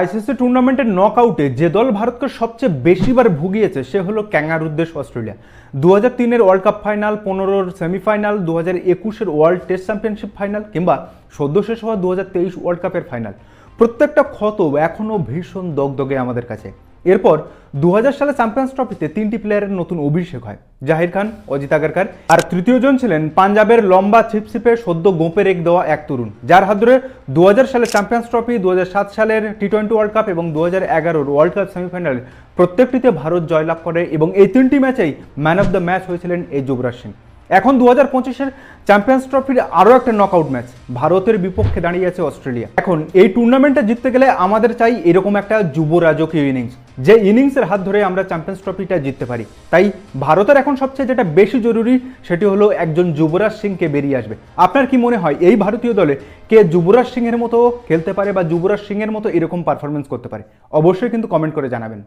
ICC টুর্নামেন্টের নকআউটে যে দল ভারতকে সবচেয়ে বেশিবার ভুগিয়েছে, সে হলো ক্যাঙ্গারুর দেশ অস্ট্রেলিয়া। দু হাজার তিনের ওয়ার্ল্ড কাপ ফাইনাল পনেরোর সেমিফাইনাল দু হাজার একুশের ওয়ার্ল্ড টেস্ট চ্যাম্পিয়নশিপ ফাইনাল কিংবা সদ্য শেষ হওয়া দু হাজার তেইশ ওয়ার্ল্ড কাপের ফাইনাল প্রত্যেকটা ক্ষত এখনও ভীষণ দগদগে আমাদের কাছে। এরপর দু সালে চ্যাম্পিয়ন্স ট্রফিতে তিনটি প্লেয়ারের নতুন অভিষেক হয়। জাহির খান, অজিত আগারকার আর তৃতীয় জন ছিলেন পাঞ্জাবের লম্বা ছিপছিপে সদ্য গোপে রেখ দেওয়া এক তরুণ। যার হাত ধরে দু হাজার সালে চ্যাম্পিয়ন্স ট্রফি দু হাজার সাত সালের টি টোয়েন্টি ওয়ার্ল্ড কাপ এবং দু হাজার ওয়ার্ল্ড কাপ সেমিফাইনাল প্রত্যেকটিতে ভারত জয়লাভ করে এবং এই তিনটি ম্যাচেই ম্যান অফ দ্য ম্যাচ হয়েছিলেন এই যুবরাজ সিং। এখন দু হাজার পঁচিশের চ্যাম্পিয়ন্স ট্রফির আরও একটা নকআউট ম্যাচ ভারতের বিপক্ষে দাঁড়িয়ে আছে অস্ট্রেলিয়া। এখন এই টুর্নামেন্টে জিততে গেলে আমাদের চাই এরকম একটা যুবরাজকীয় ইনিংস যে ইনিংসের হাত ধরে আমরা চ্যাম্পিয়ন্স ট্রফিটা জিততে পারি। তাই ভারতের এখন সবচেয়ে যেটা বেশি জরুরি, সেটি হলো একজন যুবরাজ সিংকে বেরিয়ে আসবে। আপনার কি মনে হয়, এই ভারতীয় দলে কে যুবরাজ সিংয়ের মতো খেলতে পারে বা যুবরাজ সিংয়ের মতো এরকম পারফরমেন্স করতে পারে? অবশ্যই কিন্তু কমেন্ট করে জানাবেন।